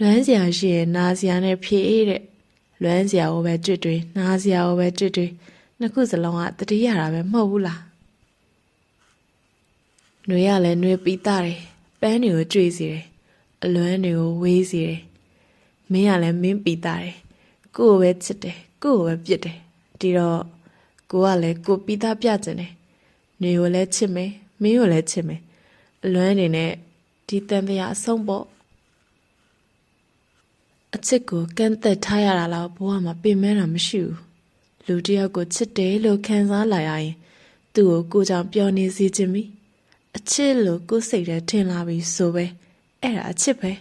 လွမ်းစရာရှိရင်နာစရာနဲ့ဖြေအေးတဲ့လွမ်းစရာကိုပဲကြွတ်တွေနာစရာကိုပဲကြွတ်တွေနှစ်ခုစလုံးကတတိရတာပဲမဟုတ်ဘူးလားຫນွေရလည်းຫນွေပီးတာတယ်ပန်းတွေကိုကြွေစီတယ်အလွမ်းတွေကိုဝေးစီတယ်မင်းကလည်းမင်းပီးတာတယ်ကိုယ့်ကိုပဲချစ်တယ်ကိုယ့်ကိုပဲပြစ်တယ်ဒီတော့ကိုကလည်းကိုပီးတာပြကျင်တယ်ຫນွေကိုလည်းချစ်မယ်မင်းကိုလည်းချစ်မယ်အလွမ်းနေနဲ့ဒီတန်တရားအဆုံးပေါ့ အချစ်ကိုကန့်သက်ထားရတာတော့ဘဝမှာပြင်မဲတာမရှိဘူးလူတစ်ယောက်ကိုချစ်တယ်လို့ခံစားလာရရင် သူ့ကိုကိုယ်ကြောင့်ပျော်နေစေခြင်းမိအချစ်လို့ကိုယ်စိတ်ထဲထင်လာပြီဆိုပဲအဲ့ဒါအချစ်ပဲ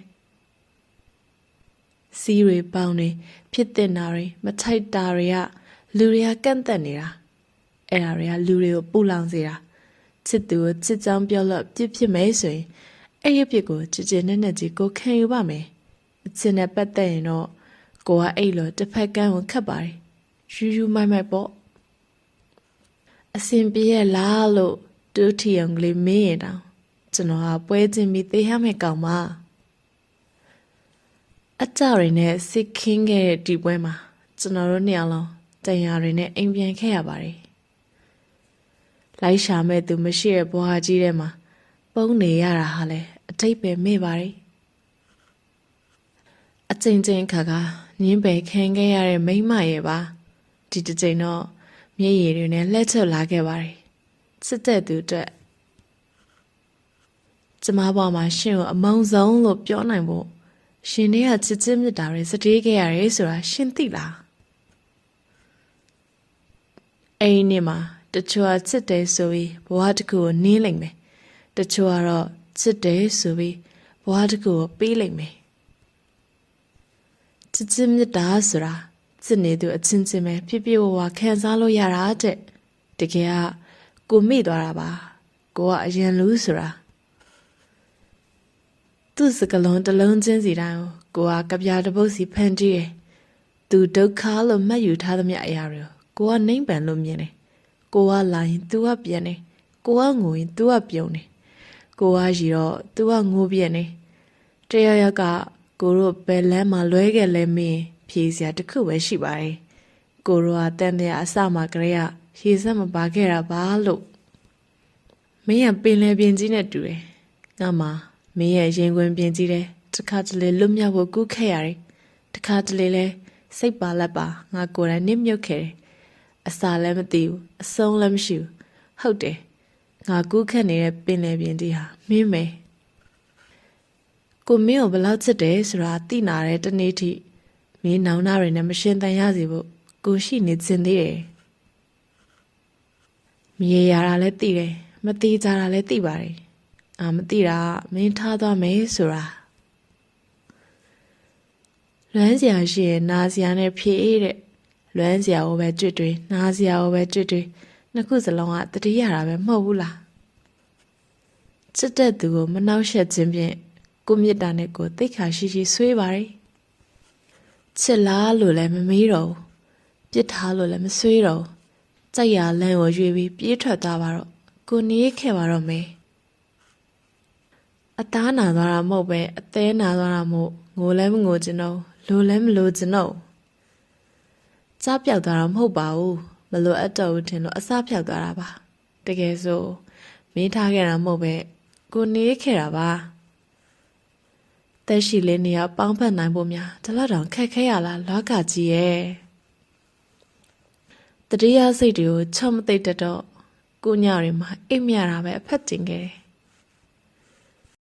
စီးတွေပေါင်းတွေဖြစ်တဲ့နာတွေမထိုက်တာတွေကလူတွေကကန့်သက်နေတာအဲ့ဒါတွေကလူတွေကိုပူလောင်စေတာချစ်သူကိုချစ်ကြောင်းပြောလို့ပြစ်ဖြစ်မဲဆိုရင်အဲ့ဒီပြစ်ကိုကြည်ကြည်နဲ့နဲ့ကြီးကိုခံယူပါမယ် အချင်နဲ့ပတ်သက်ရင်တော့ကိုကအဲ့လိုတစ်ဖက်ကန်းကိုခတ်ပါတယ်ယူယူမိုက်မိုက်ပေါ့အစင်ပြေရဲ့လားလို့ဒုတိယံကလေးမင်းရင်တောင်ကျွန်တော်ဟာပွဲချင်းပြီးသေးရမယ့်ကောင်မအကြရင်းနဲ့စစ်ခင်းခဲ့တဲ့ဒီပွဲမှာကျွန်တော်တို့နှစ်ယောက်လုံးတန်ရာတွေနဲ့အိမ်ပြန်ခဲ့ရပါတယ်လိုက်ရှာမဲ့သူမရှိတဲ့ဘွားကြီးထဲမှာ ပုံနေရတာဟာလေအထိတ်ပဲမေ့ပါတယ် အချိန်ချင်းခါကညင်းပယ်ခံခဲ့ရတဲ့မိန်းမရဲ့ပါဒီတစ်ချိန်တော့မျက်ရည်တွေနဲ့လှည့်ချလာခဲ့ပါတယ်စစ်တဲ့သူအတွက်ကျမဘဝမှာရှင်ကိုအမုန်းဆုံးလို့ပြောနိုင်ဖို့ရှင်တွေကချစ်ချင်းမြတ်တာတွေစတေးခဲ့ရတယ်ဆိုတာရှင်သိလားအိမ်နေမှာတချို့ကချစ်တယ်ဆိုပြီးဘဝတစ်ခုကိုနင်းလိုက်မယ်တချို့ကတော့ချစ်တယ်ဆိုပြီးဘဝတစ်ခုကိုပေးလိုက်မယ် ချစ်ချင်းမြတ်တာဆိုတာစစ်နေသူအချင်းချင်းပဲဖြစ်ဖြစ်ဝဝခံစားလို့ရတာတဲ့တကယ်ကကိုမိသွားတာပါကိုကအရင်လူဆိုတာသူ့စကလုံးတစ်လုံးချင်းစီတိုင်းကိုကိုကကြပြားတစ်ပုတ်စီဖန်တီးတယ်သူဒုက္ခလို့မှတ်ယူထားသမျှအရာတွေကိုကိုကနှိမ့်ပန်လို့မြင်တယ်ကိုကလာရင် तू ကပြန်တယ်ကိုကငိုရင် तू ကပြုံးတယ်ကိုကရီတော့ तू ကငိုပြန်တယ် တရရက် ကကိုတို့ဘယ်လမ်းမှာလွဲခဲ့လဲမင်းဖြေစရာတစ်ခုပဲရှိပါတယ်ကိုတို့ကတန်တဲ့အစမှကလေးကရေစက်မပါခဲ့တာပါလို့မင်းကပင်လယ်ပြင်ကြီးနဲ့တူတယ်ငါမှမင်းရဲ့ရင်ခွင်ပြင်ကြီးတဲ့တစ်ခါတလေလွတ်မြောက်ဖို့ကူးခဲ့ရတယ်တစ်ခါတလေလဲစိတ်ပါလက်ပါငါကိုယ်တိုင်နစ်မြုပ်ခဲ့တယ်အစာလည်းမသိဘူးအဆုံးလည်းမရှိဘူးဟုတ်တယ်ငါကူးခတ်နေတဲ့ပင်လယ်ပြင်ကြီးဟာမင်းမယ် ကိုမင်းကိုဘယ်လောက်ချစ်တယ်ဆိုတာသိနာတဲ့တနေ့ထိမင်းနောင်နာတွေနဲ့မရှင်တန်ရစီဖို့ကိုရှိနေခြင်းသေးတယ်။မြေရတာလည်းသိတယ်မသိကြတာလည်းသိပါတယ်။အာမသိတာကမင်းထားသွားမယ်ဆိုတာလွမ်းစရာရှိရင်နာစရာနဲ့ဖြေအေးတဲ့လွမ်းစရာကိုပဲကြွတ်တွေနာစရာကိုပဲကြွတ်တွေနှစ်ခုစလုံးကတတိရတာပဲမဟုတ်ဘူးလား။ချစ်တဲ့သူကိုမနှောက်ယှက်ခြင်းဖြင့် ကိုမြတ်တာနဲ့ကိုသိက္ခာရှိရှိဆွေးပါတယ်ချစ်လားလို့လည်းမမေးတော့ဘူးပြစ်ထားလို့လည်းမဆွေးတော့ဘူးကြိုက်ရလမ်းကိုရွေပြီးပြေးထွက်သွားပါတော့ကိုနေခဲ့ပါတော့မယ်အသားနာသွားတာမဟုတ်ပဲအသေးနာသွားတာမို့ငိုလည်းမငိုချင်တော့လိုလည်းမလိုချင်တော့ကြားပြောက်သွားတာမဟုတ်ပါဘူးမလိုအပ်တော့ဘူးထင်လို့အစားပြောက်သွားတာပါတကယ်ဆိုမင်းထားခဲ့တာမဟုတ်ပဲကိုနေခဲ့တာပါ တက်ရှိလေးနေရာပေါင်းဖက်နိုင်ဖို့များဒီလောက်တောင်ခက်ခဲရလားလောကကြီးရဲ့တတိယစိတ်တွေကိုချုံမသိတတ်တော့ကိုညတွေမှာအိပ်မြတာပဲအဖက်တင်ခဲ့တယ်